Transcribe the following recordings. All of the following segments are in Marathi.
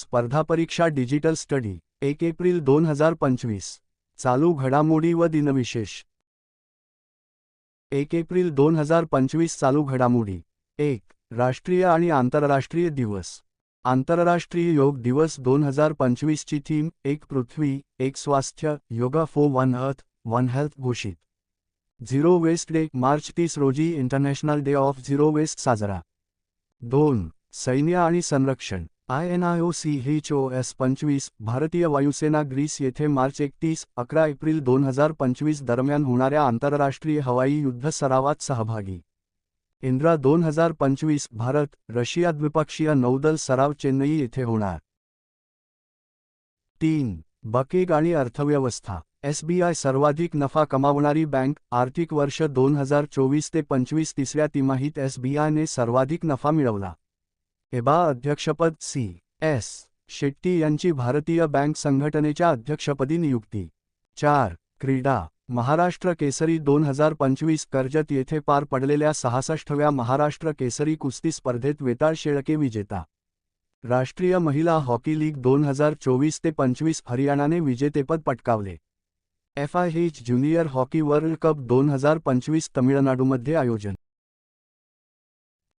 स्पर्धा परीक्षा डिजिटल स्टडी एक एप्रिल दोन हजार पंचवीस. चालू घडामोडी व दिनविशेष. एक एप्रिल दोन हजार पंचवीस चालू घडामोडी. एक राष्ट्रीय आणि आंतरराष्ट्रीय दिवस. आंतरराष्ट्रीय योग दिवस दोन हजार पंचवीसची थीम एक पृथ्वी एक स्वास्थ्य yoga for one earth one health घोषित. झिरो वेस्ट डे मार्च तीस रोजी international day of zero waste साजरा. दोन सैन्य आणि संरक्षण. आय एन पंचवीस, भारतीय वायुसेना ग्रीस येथे मार्च एकतीस, अकरा एप्रिल दोन हज़ार पंचवीस दरम्यान होणाऱ्या आंतरराष्ट्रीय हवाई युद्ध सरावात सहभागी. इंद्रा दोन हज़ार पंचवीस, भारत, रशिया द्विपक्षीय नौदल सराव चेन्नई येथे होणार. तीन, बकेग आणि अर्थव्यवस्था. एसबीआय सर्वाधिक नफा कमावणारी बँक, आर्थिक वर्ष दोन हज़ार चोवीस ते पंचवीस तिसऱ्या तिमाहीत एसबीआयने सर्वाधिक नफा मिळवला. एबा अध्यक्षपद सी. एस. शेट्टी यांची भारतीय बँक संघटनेच्या अध्यक्षपदी नियुक्ती. चार. क्रीडा. महाराष्ट्र केसरी दोन हजार पंचवीस कर्जत येथे पार पडलेल्या सहासष्टव्या महाराष्ट्र केसरी कुस्ती स्पर्धेत वेताळ शेळके विजेता. राष्ट्रीय महिला हॉकी लीग दोन हजार चोवीस ते पंचवीस हरियाणाने विजेतेपद पटकावले. F I H junior hockey world cup दोन हजार पंचवीस तमिळनाडूमध्ये आयोजन.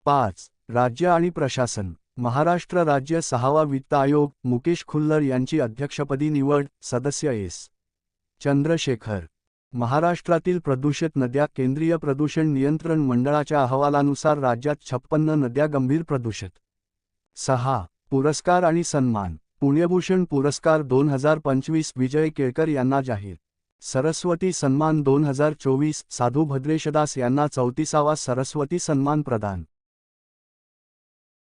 पाच. राज्य आणि प्रशासन. महाराष्ट्र राज्य सहावा वित्त आयोग. मुकेश खुल्लर यांची अध्यक्षपदी निवड. सदस्य एस. चंद्रशेखर. महाराष्ट्रातील प्रदूषित नद्या. केंद्रीय प्रदूषण नियंत्रण मंडळाच्या अहवालानुसार राज्यात छप्पन्न नद्या गंभीर प्रदूषित. सहा. पुरस्कार आणि सन्मान. पुण्यभूषण पुरस्कार दोन हजार पंचवीस. विजय केळकर यांना जाहीर. सरस्वती सन्मान दोन हजार चोवीस. साधू भद्रेशदास यांना चौतीसावा सरस्वती सन्मान प्रदान.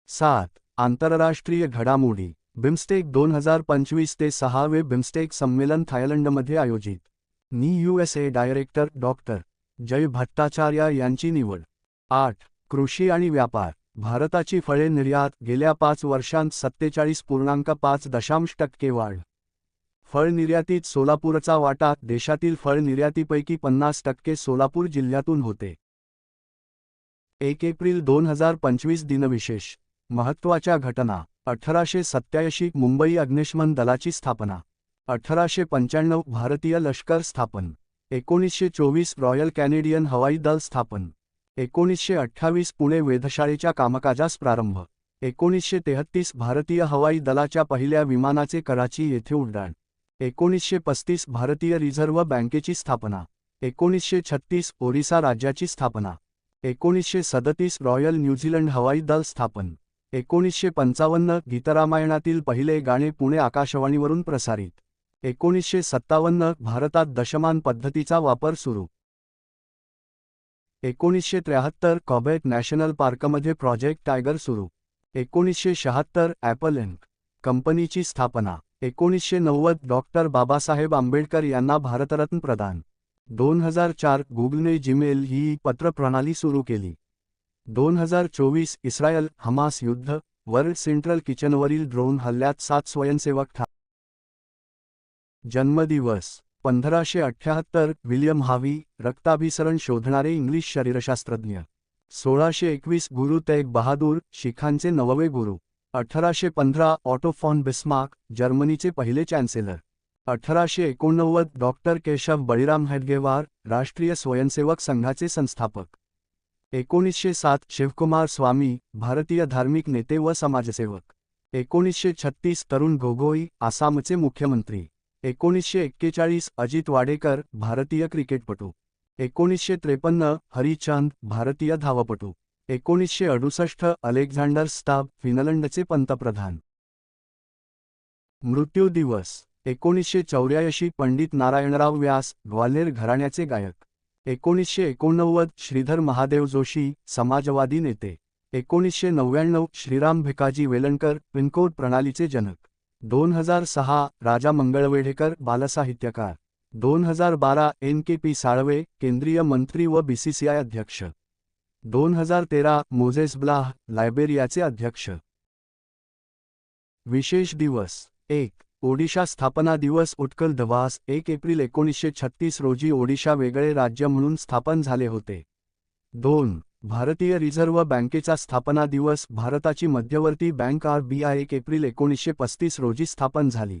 सात आंतरराष्ट्रीय घडामोडी बिमस्टेक दोन हजार पंचवीस ते सहावे बिमस्टेक संमेलन थायलंडमध्ये आयोजित. नी USA director doctor Jay Bhattacharya यांची निवड. आठ कृषी आणि व्यापार भारताची फळे निर्यात गेल्या पाच वर्षांत सत्तेचाळीस पूर्णांक पाच दशांश टक्के वाढ. फळ निर्यातीत सोलापूरचा वाटा देशातील फळ निर्यातीपैकी पन्नास टक्के सोलापूर जिल्ह्यातून होते. एक एप्रिल दोन हजार पंचवीस दिनविशेष. महत्त्वाच्या घटना. अठराशे सत्याऐंशी मुंबई अग्निशमन दलाची स्थापना. अठराशे पंच्याण्णव भारतीय लष्कर स्थापन. एकोणीसशे चोवीस रॉयल कॅनेडियन हवाई दल स्थापन. एकोणीसशे अठ्ठावीस पुणे वेधशाळेच्या कामकाजास प्रारंभ. एकोणीसशे तेहत्तीस भारतीय हवाई दलाच्या पहिल्या विमानाचे कराची येथे उड्डाण. एकोणीसशे पस्तीस भारतीय रिझर्व्ह बँकेची स्थापना. एकोणीसशे छत्तीस ओरिसा राज्याची स्थापना. एकोणीसशे सदतीस रॉयल न्यूझीलंड हवाई दल स्थापन. एकोणीसशे पंचावन्न गीतरामायणातील पहिले गाणे पुणे आकाशवाणीवरून प्रसारित. एकोणीसशे सत्तावन्न भारतात दशमान पद्धतीचा वापर सुरू. एकोणीसशे त्र्याहत्तर कॉबेट नॅशनल पार्कमध्ये प्रोजेक्ट टायगर सुरू. एकोणीसशे शहात्तर ॲपल इंक कंपनीची स्थापना. एकोणीसशे नव्वद डॉक्टर बाबासाहेब आंबेडकर यांना भारतरत्न प्रदान. दोन हजार चार गुगलने जीमेल ही पत्रप्रणाली सुरू केली. दोन हजार चोवीस इस्रायल हमास युद्ध वर्ल्ड सेंट्रल किचनवरील ड्रोन हल्ल्यात सात स्वयंसेवक ठार. जन्मदिवस पंधराशे अठ्ठ्याहत्तर विलियम हावी रक्ताभिसरण शोधणारे इंग्लिश शरीरशास्त्रज्ञ. सोळाशे एकवीस गुरु तेग बहादूर शिखांचे नववे गुरु. अठराशे पंधरा ऑटोफॉन बिस्मार्क जर्मनीचे पहिले चॅन्सेलर. अठराशे एकोणनव्वद डॉक्टर केशव बळीराम हेडगेवार राष्ट्रीय स्वयंसेवक संघाचे संस्थापक. एकोणीसशे सात शिवकुमार स्वामी भारतीय धार्मिक नेते व समाजसेवक. एकोणीसशे छत्तीस तरुण गोगोई आसामचे मुख्यमंत्री. एकोणीसशे एक्केचाळीस अजित वाडेकर भारतीय क्रिकेटपटू. एकोणीसशे त्रेपन्न हरिचंद भारतीय धावपटू. एकोणीसशे अडुसष्ट अलेक्झांडर स्टाब फिनलंडचे पंतप्रधान. मृत्यू दिवस. एकोणीसशे चौऱ्याऐंशी पंडित नारायणराव व्यास ग्वाल्हेर घराण्याचे गायक. एकोणीसशे एकोणनव्वद श्रीधर महादेव जोशी समाजवादी नेते. एकोणीसशे नव्याण्णव श्रीराम भिकाजी वेलणकर पिनकोड प्रणालीचे जनक. दोन हजार सहा राजा मंगळवेढेकर बालसाहित्यकार. दोन हजार बारा एन के पी साळवे केंद्रीय मंत्री व बीसीसीआय अध्यक्ष. दोन हजार तेरा मोझेस ब्लाह लायबेरियाचे अध्यक्ष. विशेष दिवस एक ओडिशा स्थापना दिवस उत्कल धवास एक एप्रिल एकोणीसशे छत्तीस रोजी ओडिशा वेगळे राज्य म्हणून स्थापन झाले होते. दोन भारतीय रिझर्व्ह बँकेचा स्थापना दिवस भारताची मध्यवर्ती बँक आर बी आय एक एप्रिल एकोणीसशे पस्तीस रोजी स्थापन झाली.